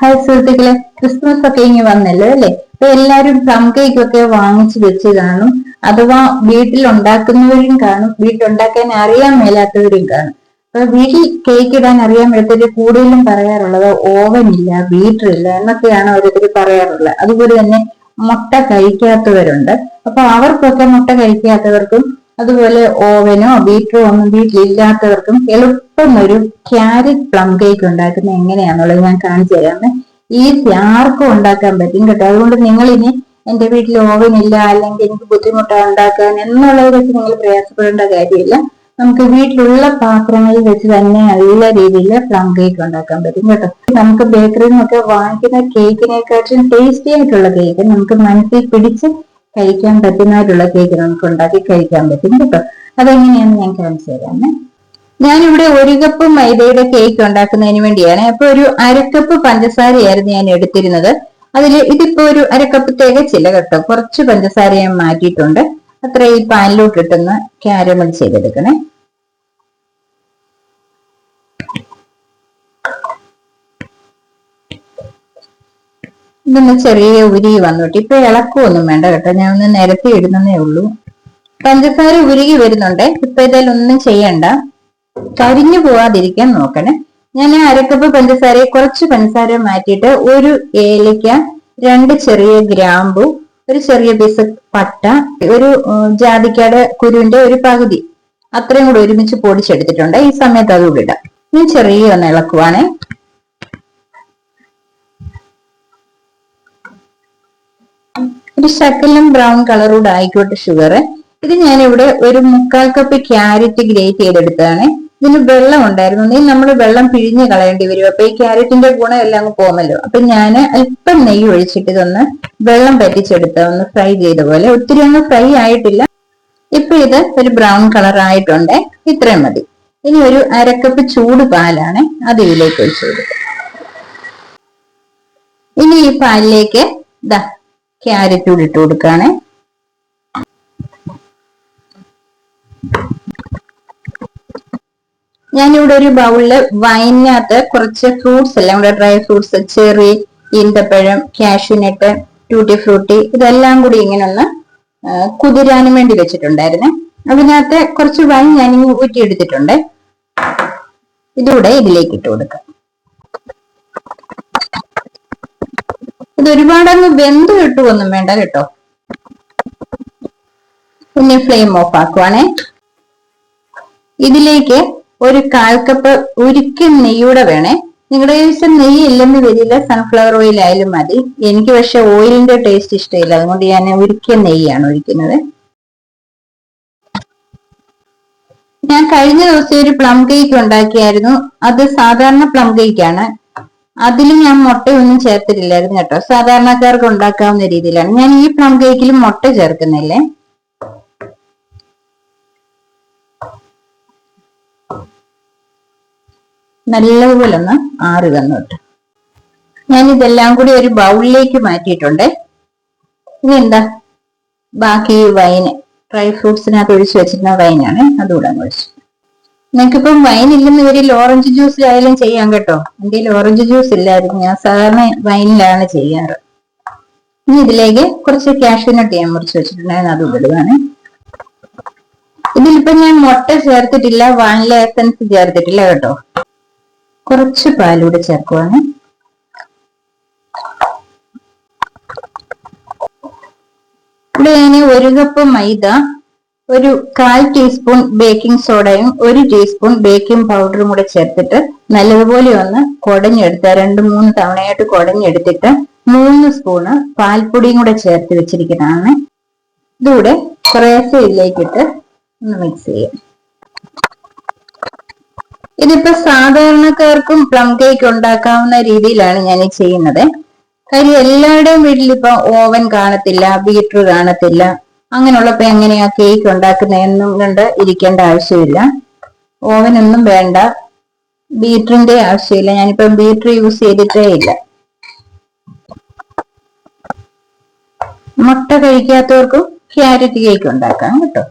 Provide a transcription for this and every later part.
Hi സുഹൃത്തുക്കളെ. Christmas ഒക്കെ ഇനി വന്നല്ലോ അല്ലെ? അപ്പൊ എല്ലാരും പ്ലം കേക്ക് ഒക്കെ വാങ്ങിച്ചു വെച്ച് കാണും. അഥവാ വീട്ടിൽ ഉണ്ടാക്കുന്നവരും കാണും. വീട്ടിലുണ്ടാക്കാൻ അറിയാൻ മേലാത്തവരും കാണും. അപ്പൊ വീട്ടിൽ കേക്ക് ഇടാൻ അറിയാൻ മേലത്തവര് കൂടുതലും പറയാറുള്ളത് ഓവൻ ഇല്ല ബീറ്റർ ഇല്ല എന്നൊക്കെയാണ് ഓരോരുത്തർ പറയാറുള്ളത്. അതുപോലെ തന്നെ മുട്ട കഴിക്കാത്തവരുണ്ട്. അപ്പൊ അവർക്കൊക്കെ മുട്ട കഴിക്കാത്തവർക്കും അതുപോലെ ഓവനോ ബീറ്ററോ ഒന്നും വീട്ടിലില്ലാത്തവർക്കും എളുപ്പം ഒരു ക്യാരറ്റ് പ്ലം കേക്ക് ഉണ്ടാക്കുന്നത് എങ്ങനെയാണെന്നുള്ളത് ഞാൻ കാണിച്ചു തരാമേ. ഈസി ആർക്കും ഉണ്ടാക്കാൻ പറ്റും കേട്ടോ. അതുകൊണ്ട് നിങ്ങൾ ഇനി എന്റെ വീട്ടിൽ ഓവൻ ഇല്ല അല്ലെങ്കിൽ എനിക്ക് ബുദ്ധിമുട്ടാണ് ഉണ്ടാക്കാൻ എന്നുള്ളതൊക്കെ നിങ്ങൾ പ്രയാസപ്പെടേണ്ട കാര്യമില്ല. നമുക്ക് വീട്ടിലുള്ള പാത്രങ്ങളിൽ വെച്ച് തന്നെ നല്ല രീതിയിൽ പ്ലം കേക്ക് ഉണ്ടാക്കാൻ പറ്റും കേട്ടോ. നമുക്ക് ബേക്കറിയിൽ നിന്നൊക്കെ വാങ്ങിക്കുന്ന കേക്കിനെക്കാട്ടും ടേസ്റ്റി ആയിട്ടുള്ള കേക്ക് നമുക്ക് മനസ്സിൽ പിടിച്ച് കഴിക്കാൻ പറ്റുന്നതായിട്ടുള്ള കേക്ക് നമുക്ക് ഉണ്ടാക്കി കഴിക്കാൻ പറ്റും കേട്ടോ. അതെങ്ങനെയാന്ന് ഞാൻ കാണിച്ചു തരാമേ. ഞാനിവിടെ ഒരു കപ്പ് മൈദയുടെ കേക്ക് ഉണ്ടാക്കുന്നതിന് വേണ്ടിയാണ്. അപ്പൊ ഒരു അരക്കപ്പ് പഞ്ചസാരയായിരുന്നു ഞാൻ എടുത്തിരുന്നത്. അതിൽ ഇതിപ്പോ ഒരു അരക്കപ്പ് തികച്ചില്ല കേട്ടോ. കുറച്ച് പഞ്ചസാര ഞാൻ മാറ്റിയിട്ടുണ്ട്. അത്ര ഈ പാനിലോട്ടിട്ടൊന്ന് ക്യാരമൽ ചെയ്തെടുക്കണേ. ഇതൊന്ന് ചെറിയ ഉരുകി വന്നോട്ടെ. ഇപ്പൊ ഇളക്കുമൊന്നും വേണ്ട കേട്ടോ. ഞാൻ ഒന്ന് നിരത്തി ഇടുന്നേ ഉള്ളൂ. പഞ്ചസാര ഉരുകി വരുന്നുണ്ട്. ഇപ്പൊ ഇതെല്ലാം ഒന്നും ചെയ്യണ്ട. കരിഞ്ഞു പോവാതിരിക്കാൻ നോക്കണേ. ഞാൻ അരക്കപ്പ് പഞ്ചസാരയെ കുറച്ച് പഞ്ചസാര മാറ്റിയിട്ട് ഒരു ഏലയ്ക്ക രണ്ട് ചെറിയ ഗ്രാമ്പു ഒരു ചെറിയ പീസ് പട്ട ഒരു ജാതിക്കയുടെ കുരുവിന്റെ ഒരു പകുതി. അത്രയും കൂടെ ഒരുമിച്ച് പൊടിച്ചെടുത്തിട്ടുണ്ട്. ഈ സമയത്ത് അത് ഇടാം. ഞാൻ ചെറിയ ഒന്ന് ഇളക്കുവാണേ. ഒരു ശകലം ബ്രൗൺ കളറോട് ആയിക്കോട്ടെ ഷുഗർ ഇത് ഞാനിവിടെ ഒരു മുക്കാൽ കപ്പ് ക്യാരറ്റ് ഗ്രേറ്റ് ചെയ്തെടുത്തതാണ്. ഇതിന് വെള്ളം ഉണ്ടായിരുന്നു. നീ നമ്മൾ വെള്ളം പിഴിഞ്ഞ് കളയേണ്ടി വരും. അപ്പൊ ഈ ക്യാരറ്റിന്റെ ഗുണം എല്ലാം പോകുമല്ലോ. അപ്പൊ ഞാൻ അല്പം നെയ്യ് ഒഴിച്ചിട്ട് ഇതൊന്ന് വെള്ളം പറ്റിച്ചെടുത്ത ഒന്ന് ഫ്രൈ ചെയ്ത പോലെ. ഒത്തിരി ഒന്നും ഫ്രൈ ആയിട്ടില്ല. ഇപ്പൊ ഇത് ഒരു ബ്രൗൺ കളർ ആയിട്ടുണ്ട്. ഇത്രയും മതി. ഇനി ഒരു അരക്കപ്പ് ചൂട് പാലാണ് അത് ഇതിലേക്ക് ഒഴിച്ചു കൊടുക്കുക. ഇനി ഈ പാലിലേക്ക് ഇതാ ക്യാരറ്റ് കൂടി ഇട്ട് കൊടുക്കുകയാണേ ഞാനിവിടെ ഒരു ബൗളിൽ വൈനകത്ത് കുറച്ച് ഫ്രൂട്ട്സ് എല്ലാം കൂടെ ഡ്രൈ ഫ്രൂട്ട്സ് ചെറി ഈന്തപ്പഴം കാഷ്യൂനട്ട് ട്യൂട്ടി ഫ്രൂട്ടി ഇതെല്ലാം കൂടി ഇങ്ങനെ ഒന്ന് കുതിരാനും വേണ്ടി വെച്ചിട്ടുണ്ടായിരുന്നു. അതിനകത്ത് കുറച്ച് വൈൻ ഞാൻ ഊറ്റിയെടുത്തിട്ടുണ്ട്. ഇതുകൂടെ ഇതിലേക്ക് ഇട്ട് കൊടുക്കാം. ഇത് ഒരുപാടങ്ങ് വെന്ത് കിട്ടുമൊന്നും വേണ്ട കേട്ടോ. പിന്നെ ഫ്ലെയിം ഓഫ് ആക്കുവാണേ. ഇതിലേക്ക് ഒരു കാൽ കപ്പ് ഉരുക്കൻ നെയ്യൂടെ വേണേ. നിങ്ങളുടെ കയ്യിൽ നെയ്യ് ഇല്ലെന്ന് വരില്ല സൺഫ്ലവർ ഓയിൽ ആയാലും മതി. എനിക്ക് പക്ഷെ ഓയിലിന്റെ ടേസ്റ്റ് ഇഷ്ടമില്ല. അതുകൊണ്ട് ഞാൻ ഉരുക്കിയ നെയ്യാണ് ഒഴിക്കുന്നത്. ഞാൻ കഴിഞ്ഞ ദിവസം ഒരു പ്ലം കേക്ക് ഉണ്ടാക്കിയായിരുന്നു. അത് സാധാരണ പ്ലം കേക്കാണ് അതിൽ ഞാൻ മുട്ടയൊന്നും ചേർത്തിട്ടില്ലായിരുന്നു കേട്ടോ. സാധാരണക്കാർക്ക് ഉണ്ടാക്കാവുന്ന രീതിയിലാണ്. ഞാൻ ഈ പ്ലം കേക്കിൽ മുട്ട ചേർക്കുന്നില്ലേ? നല്ലതുപോലെ ഒന്ന് ആറ് വന്നു ഞാൻ ഇതെല്ലാം കൂടി ഒരു ബൗളിലേക്ക് മാറ്റിയിട്ടുണ്ട്. ഇനി എന്താ? ബാക്കി വൈന് ഡ്രൈ ഫ്രൂട്ട്സിനകത്ത് ഒഴിച്ചു വെച്ചിരുന്ന വൈനാണ്. അതുകൂടെ ഒഴിച്ചു. നിങ്ങൾക്കിപ്പം വൈൻ ഇല്ലെന്ന് വരിൽ ഓറഞ്ച് ആയാലും ചെയ്യാം കേട്ടോ. എന്റെ ഓറഞ്ച് ജ്യൂസ് ഇല്ലായിരുന്നു ഞാൻ സാധാരണ വൈനിലാണ് ചെയ്യാറ്. ഇനി ഇതിലേക്ക് കുറച്ച് കാഷ്യൂനട്ട് ഞാൻ മുറിച്ച് വെച്ചിട്ടുണ്ടായിരുന്നു അത് ഇടുകയാണ് ഇതിലിപ്പം ഞാൻ മുട്ട ചേർത്തിട്ടില്ല വാനില എസൻസ് ചേർത്തിട്ടില്ല കേട്ടോ. കുറച്ച് പാലൂടെ ചേർക്കുവാണ്. ഇവിടെ ഞാൻ ഒരു കപ്പ് മൈദ ഒരു കാൽ ടീസ്പൂൺ ബേക്കിംഗ് സോഡയും ഒരു ടീസ്പൂൺ ബേക്കിംഗ് പൗഡറും കൂടെ ചേർത്തിട്ട് നല്ലതുപോലെ ഒന്ന് കുടഞ്ഞെടുത്ത് രണ്ട് മൂന്ന് തവണയായിട്ട് കുടഞ്ഞെടുത്തിട്ട് മൂന്ന് സ്പൂണ് പാൽപ്പൊടിയും കൂടെ ചേർത്ത് വെച്ചിരിക്കുന്നതാണ്. ഇതുകൂടെ കുറേശ്ശെ ഇതിലേക്കിട്ട് ഒന്ന് മിക്സ് ചെയ്യാം. ഇതിപ്പോ സാധാരണക്കാർക്കും പ്ലം കേക്ക് ഉണ്ടാക്കാവുന്ന രീതിയിലാണ് ഞാൻ ചെയ്യുന്നത്. കാര്യം എല്ലാവരുടെയും വീട്ടിൽ ഇപ്പൊ ഓവൻ കാണത്തില്ല ബീറ്റർ കാണത്തില്ല അങ്ങനെയുള്ളപ്പോ എങ്ങനെയാ കേക്ക് ഉണ്ടാക്കുന്നതെന്നും കണ്ട് ഇരിക്കേണ്ട ആവശ്യമില്ല. ഓവനൊന്നും വേണ്ട. ബീറ്ററിന്റെ ആവശ്യമില്ല. ഞാനിപ്പോ ബീറ്റർ യൂസ് ചെയ്തിട്ടേ ഇല്ല. മുട്ട കഴിക്കാത്തവർക്കും ക്യാരറ്റ് കേക്ക് ഉണ്ടാക്കാം കേട്ടോ.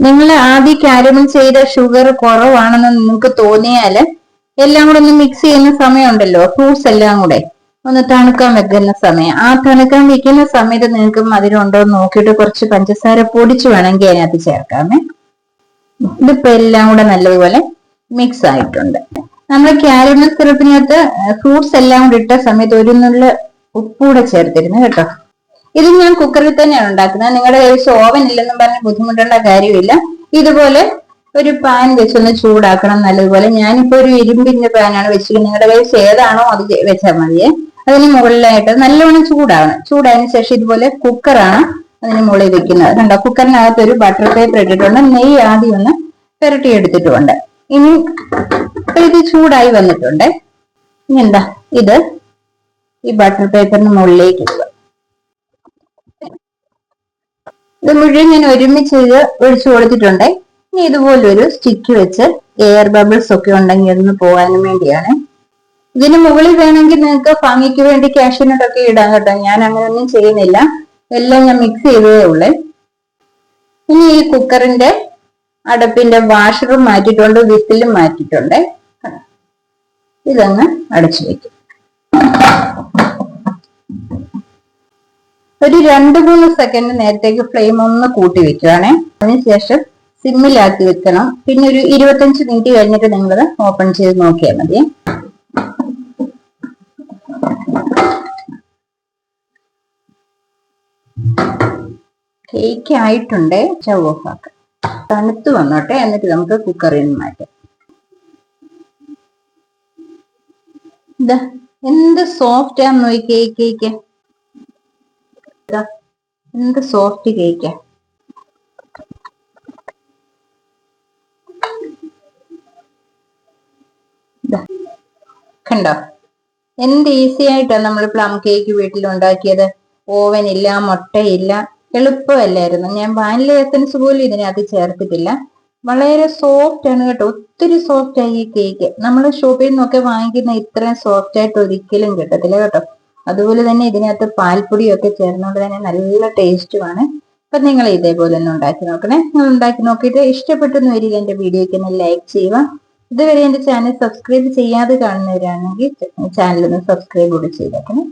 നിങ്ങൾ ആദ്യം കാരമൽ ചെയ്ത ഷുഗർ കുറവാണെന്ന് നിങ്ങൾക്ക് തോന്നിയാൽ എല്ലാം കൂടെ ഒന്ന് മിക്സ് ചെയ്യുന്ന സമയമുണ്ടല്ലോ. ഫ്രൂട്ട്സ് എല്ലാം കൂടെ. ഒന്ന് തണുക്കാൻ വെക്കുന്ന സമയം. ആ തണുക്കാൻ വെക്കുന്ന സമയത്ത് നിങ്ങൾക്ക് മധുരമുണ്ടോ എന്ന് നോക്കിയിട്ട് കുറച്ച് പഞ്ചസാര പൊടിച്ച് വേണമെങ്കിൽ അതിനകത്ത് ചേർക്കാമേ. ഇതിപ്പോ എല്ലാം കൂടെ നല്ലതുപോലെ മിക്സ് ആയിട്ടുണ്ട്. നമ്മൾ കാരമൽ സിറപ്പിനകത്ത് ഫ്രൂട്ട്സ് എല്ലാം കൂടി ഇട്ട സമയത്ത് ഒരു നുള്ള ഉപ്പൂടെ ചേർത്തിരുന്നു കേട്ടോ. ഇത് ഞാൻ കുക്കറിൽ തന്നെയാണ് ഉണ്ടാക്കുന്നത്. നിങ്ങളുടെ കയ്യിൽ ഓവൻ ഇല്ലെന്നും പറഞ്ഞ് ബുദ്ധിമുട്ടുള്ള കാര്യമില്ല. ഇതുപോലെ ഒരു പാൻ വെച്ചൊന്ന് ചൂടാക്കണം നല്ലതുപോലെ. ഞാനിപ്പോ ഒരു ഇരുമ്പിന്റെ പാനാണ് വെച്ചിരിക്കുന്നത്. നിങ്ങളുടെ കയ്യിൽ ഏതാണോ അത് വെച്ചാൽ മതിയേ. അതിന് മുകളിലായിട്ട് നല്ലോണം ചൂടാവണം. ചൂടായതിനു ശേഷം ഇതുപോലെ കുക്കറാണ് അതിന് മുകളിൽ വെക്കുന്നത്. കണ്ടോ? കുക്കറിനകത്ത് ഒരു ബട്ടർ പേപ്പർ ഇട്ടിട്ടുണ്ട്. നെയ്യ് ആദ്യം ഒന്ന് പുരട്ടി എടുത്തിട്ടുണ്ട് ഇനി ഇത് ചൂടായി വന്നിട്ടുണ്ട്. ഇനി എന്താ? ഇത് ഈ ബട്ടർ പേപ്പറിന് മുകളിലേക്ക് ഇത് മുഴുവൻ ഞാൻ ഒരുമിച്ച് ഇത് ഒഴിച്ചു കൊടുത്തിട്ടുണ്ട്. ഇനി ഇതുപോലൊരു സ്റ്റിക്ക് വെച്ച് എയർ ബബിൾസ് ഒക്കെ ഉണ്ടെങ്കിൽ ഒന്ന് പോകാനും വേണ്ടിയാണ്. ഇതിന് മുകളിൽ വേണമെങ്കിൽ നിങ്ങൾക്ക് ഭംഗിക്ക് വേണ്ടി കാഷ്യൂനട്ടൊക്കെ ഇടാം കേട്ടോ. ഞാൻ അങ്ങനെയൊന്നും ചെയ്യുന്നില്ല. എല്ലാം ഞാൻ മിക്സ് ചെയ്തതേ ഉള്ളേ. ഇനി ഈ കുക്കറിന്റെ അടപ്പിന്റെ വാഷറും മാറ്റിയിട്ടുണ്ട് വിസിലും മാറ്റിയിട്ടുണ്ട്. ഇതങ്ങ് അടച്ചു വെക്കും. ഒരു രണ്ട് മൂന്ന് സെക്കൻഡ് നേരത്തേക്ക് ഫ്ലെയിം ഒന്ന് കൂട്ടി വെക്കുകയാണേ അതിനുശേഷം സിമ്മിലാക്കി വെക്കണം. പിന്നെ ഒരു ഇരുപത്തഞ്ച് മിനിറ്റ് കഴിഞ്ഞിട്ട് നിങ്ങളത് ഓപ്പൺ ചെയ്ത് നോക്കിയാൽ മതി. കേക്ക് ആയിട്ടുണ്ട് സ്റ്റവ് ഓഫ് ആക്കാം തണുത്ത് വന്നോട്ടെ. എന്നിട്ട് നമുക്ക് കുക്കറിൽ നിന്ന് മാറ്റാം. ഇതാ എന്ത് സോഫ്റ്റ് ആണെന്ന് നോക്കി കേക്ക് എന്ത് സോഫ്റ്റ് കേക്കാ കണ്ടോ? എന്ത് ഈസി ആയിട്ടാണ് നമ്മൾ പ്ലം കേക്ക് വീട്ടിൽ ഉണ്ടാക്കിയത് ഓവൻ ഇല്ല മുട്ടയില്ല. എളുപ്പമല്ലായിരുന്നു. ഞാൻ വാനില എസൻസ് പോലും ഇതിനകത്ത് ചേർത്തിട്ടില്ല. വളരെ സോഫ്റ്റ് ആണ് കേട്ടോ. ഒത്തിരി സോഫ്റ്റ് ആയി ഈ കേക്ക് നമ്മൾ ഷോപ്പിൽ നിന്നൊക്കെ വാങ്ങിക്കുന്ന ഇത്രയും സോഫ്റ്റ് ആയിട്ട് ഒരിക്കലും കിട്ടത്തില്ല കേട്ടോ. അതുപോലെ തന്നെ ഇതിനകത്ത് പാൽപ്പൊടിയൊക്കെ ചേർന്നുകൊണ്ട് തന്നെ നല്ല ടേസ്റ്റുമാണ് അപ്പൊ നിങ്ങൾ ഇതേപോലെ ഒന്ന് ഉണ്ടാക്കി നോക്കണേ. നിങ്ങൾ ഉണ്ടാക്കി നോക്കിയിട്ട് ഇഷ്ടപ്പെട്ടെന്ന് വരിക എന്റെ വീഡിയോയ്ക്ക് ഒന്ന് ലൈക്ക് ചെയ്യുക. ഇതുവരെ എന്റെ ചാനൽ സബ്സ്ക്രൈബ് ചെയ്യാതെ കാണുന്നവരാണെങ്കിൽ ചാനൽ ഒന്ന് സബ്സ്ക്രൈബ് കൂടി ചെയ്തേക്കണേ.